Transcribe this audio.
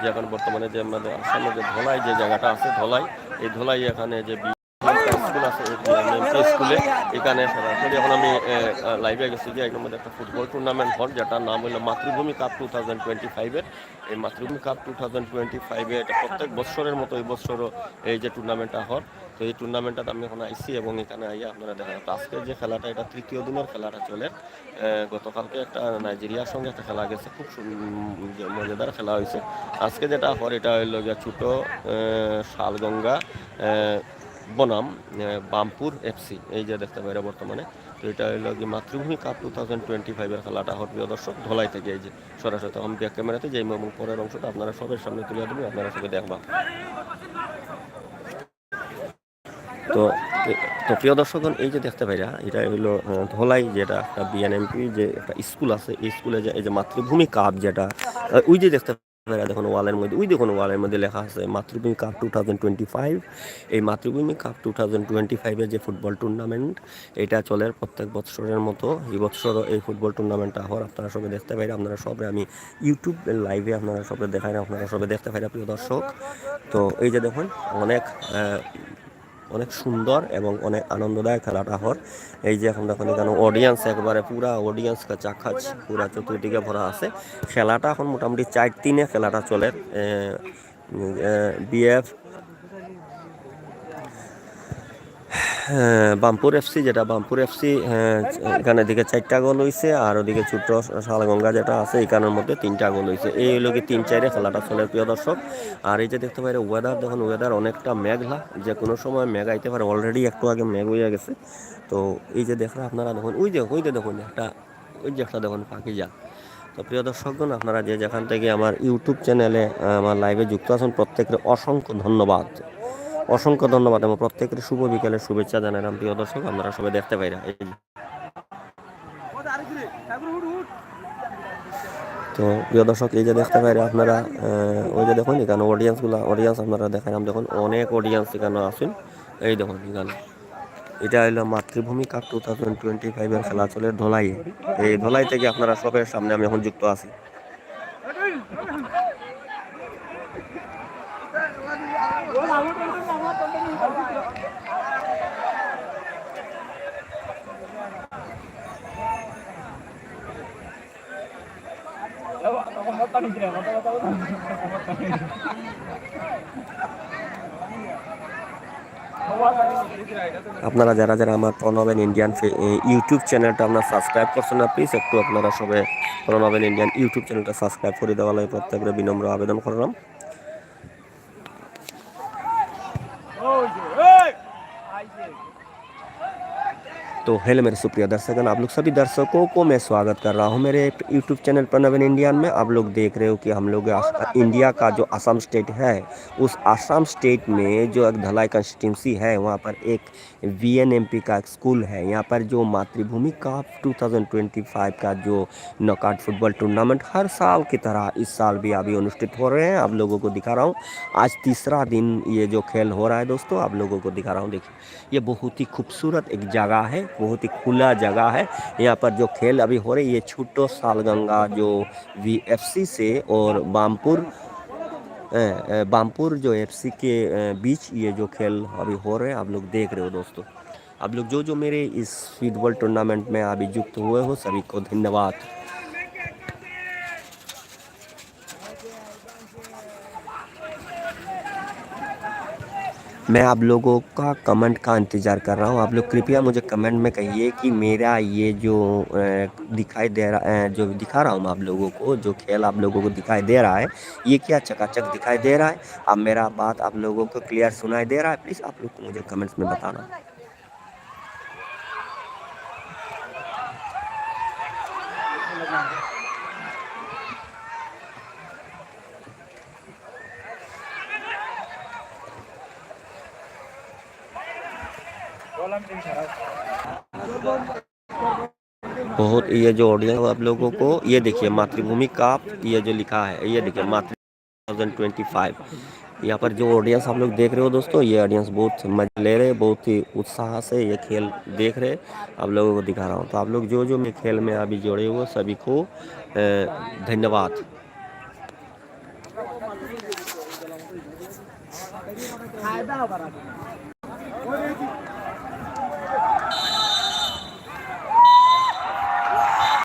যে এখন বর্তমানে যে আমাদের আসামে যে ধলাই যে জায়গাটা আছে ধলাই, এই ধলাই এখানে যে স্কুল আছে স্কুলে, এখানে সরাসরি এখন আমি লাইভে গেছি যে একদম একটা ফুটবল টুর্নামেন্ট হল যেটার নাম হলো মাতৃভূমি কাপ টু থাউজেন্ড টোয়েন্টি ফাইভের এই Matribhumi cup two thousand twenty ফাইভে এটা প্রত্যেক বছরের মতো এই বছরও এই যে টুর্নামেন্টটা হল তো এই টুর্নামেন্টটা আমি এখন আইসি এবং এখানে আইয়া আপনারা দেখা যাচ্ছে আজকের যে খেলাটা, এটা তৃতীয় দিনের খেলাটা চলে। গতকালকে একটা নাইজেরিয়ার সঙ্গে একটা খেলা গেছে, খুব মজাদার খেলা হয়েছে। আজকে যেটা হর এটা হইল গিয়া ছোটো শালগঙ্গা বনাম বামপুর এফসি এই যে দেখতে পাইরা বর্তমানে। তো এটা হইল কি মাতৃভূমি কাপ টু থাউজেন্ড টোয়েন্টি ফাইভের খেলাটা হট প্রিয় দর্শক ধলাই থেকে এই যে সরাসরি তখন ব্যাক ক্যামেরাতে যে এবং পরের অংশটা আপনারা সবের সামনে তুলে দেবেন আপনারা সবাই দেখবা। তো তো প্রিয় দর্শকগণ এই যে দেখতে পাইরা এটা আহ, ধলাই যেটা একটা বিএনএমপি যে একটা স্কুল আছে এই স্কুলে যে এই যে মাতৃভূমি কাপ যেটা ওই যে দেখতে পাইরা দেখুন ওয়ালের মধ্যে, ওই দেখুন ওয়ালের মধ্যে লেখা আছে, Matribhumi cup two thousand twenty five এই Matribhumi cup two thousand twenty ফাইভের যে ফুটবল টুর্নামেন্ট এটা চলে প্রত্যেক বছরের মতো। এই বছরও এই ফুটবল টুর্নামেন্টটা হওয়ার আপনারা সবাই দেখতে পাই আপনারা সবাই আমি ইউটিউব লাইভে আপনারা সবাই দেখাই আপনারা সবাই দেখতে পাই প্রিয় দর্শক। তো এই যে দেখুন, অনেক অনেক সুন্দর এবং অনেক আনন্দদায়ক খেলাটা হর এই যে এখন দেখুন এখানে অডিয়েন্স একবারে পুরা অডিয়েন্স চাখাচ পুরা চতুর্দিকে ভরা আছে। খেলাটা এখন মোটামুটি চার তিনে খেলাটা চলে। বিএফ বামপুর এফসি যেটা, বামপুর এফসি এখানে দিকে চারটা গোল হয়েছে আর ওদিকে ছোট্ট শালগঙ্গা যেটা আছে এখানের মধ্যে তিনটা গোল হয়েছে এই হলো কি তিন চারে খেলাটা চলে, প্রিয় দর্শক। আর এই যে দেখতে পাই ওয়েদার দেখুন ওয়েদার অনেকটা মেঘলা। যে কোনো সময় মেঘ আইতে পারে অলরেডি একটু আগে মেঘ হয়ে গেছে। তো এই যে দেখলে আপনারা, দেখুন, ওই যে ওই যে দেখুন, একটা, ওই যে একটা দেখুন, পাখি যা। তো প্রিয় দর্শকগণ, আপনারা যে যেখান থেকে আমার ইউটিউব চ্যানেলে, আমার লাইভে যুক্ত আছেন, প্রত্যেকের অসংখ্য ধন্যবাদ। অসংখ্য ধন্যবাদ এবং প্রত্যেকের শুভ বিকেলের শুভেচ্ছা জানালাম প্রিয় দর্শক আপনারা সবাই দেখতে এই তো প্রিয় দর্শক এই যে দেখতে পাইরা আপনারা ওই যে দেখুন এখানে অডিয়েন্সগুলা অডিয়েন্স আপনারা দেখালাম দেখুন অনেক অডিয়েন্স এখানে আছেন এই দেখুন এখানে এটা হলো মাতৃভূমি কাপ টু থাউজেন্ড টোয়েন্টি ফাইভের খেলা চলে ধলাই এই ধলাই থেকে আপনারা সবের সামনে আমি এখন যুক্ত আছি আপনারা যারা যারা আমার প্রণবেন ইন্ডিয়ান ইউটিউব চ্যানেলটা আপনারা সাবস্ক্রাইব করছেন না প্লিজ একটু আপনারা সবে প্রণবেন ইন্ডিয়ান ইউটিউব চ্যানেলটা সাবস্ক্রাইব করে দেওয়া লাগে প্রত্যেকের বিনম্র আবেদন করলাম। तो हेलो मेरे सुप्रिय दर्शकगण आप लोग सभी दर्शकों को मैं स्वागत कर रहा हूँ मेरे यूट्यूब चैनल प्रणवन इंडियन में। आप लोग देख रहे हो कि हम लोग इंडिया का जो असम स्टेट है, उस असम स्टेट में जो एक धलाई कंस्टिट्यूंसी है, वहाँ पर एक वीएनएमपी का एक स्कूल है। यहाँ पर जो मातृभूमि कप 2025 का जो नॉकआउट फुटबॉल टूर्नामेंट हर साल की तरह इस साल भी अभी अनुष्ठित हो रहे हैं। आप लोगों को दिखा रहा हूँ, आज तीसरा दिन ये जो खेल हो रहा है दोस्तों, आप लोगों को दिखा रहा हूँ। देखिए, ये बहुत ही खूबसूरत एक जगह है। बहुत ही खुला जगह है। यहाँ पर जो खेल अभी हो रही है, ये छुट्टो सालगंगा जो वीएफसी से और बामपुर बामपुर जो एफसी के बीच ये जो खेल अभी हो रहे हैं, आप लोग देख रहे हो दोस्तों। आप लोग जो जो मेरे इस फुटबॉल टूर्नामेंट में अभी युक्त हुए हो, सभी को धन्यवाद। मैं आप लोगों का कमेंट का इंतज़ार कर रहा हूँ। आप लोग कृपया मुझे कमेंट में कहिए कि मेरा ये जो दिखाई दे रहा जो दिखा रहा हूँ मैं आप लोगों को, जो खेल आप लोगों को दिखाई दे रहा है, ये क्या चकाचक दिखाई दे रहा है? अब मेरा बात आप लोगों को क्लियर सुनाई दे रहा है? प्लीज़ आप लोग को मुझे कमेंट्स में बताना। बहुत ये जो ऑडियंस आप लोगों को ये देखिए, मातृभूमि का ये जो लिखा है, ये देखिए, मातृ 2025 यहाँ पर जो ऑडियंस आप लोग देख रहे हो दोस्तों, ये ऑडियंस बहुत मज़े ले रहे बहुत ही उत्साह से ये खेल देख रहे आप लोगों को दिखा रहा हूँ। तो आप लोग जो जो मैं खेल में अभी जोड़े हुए सभी को धन्यवाद।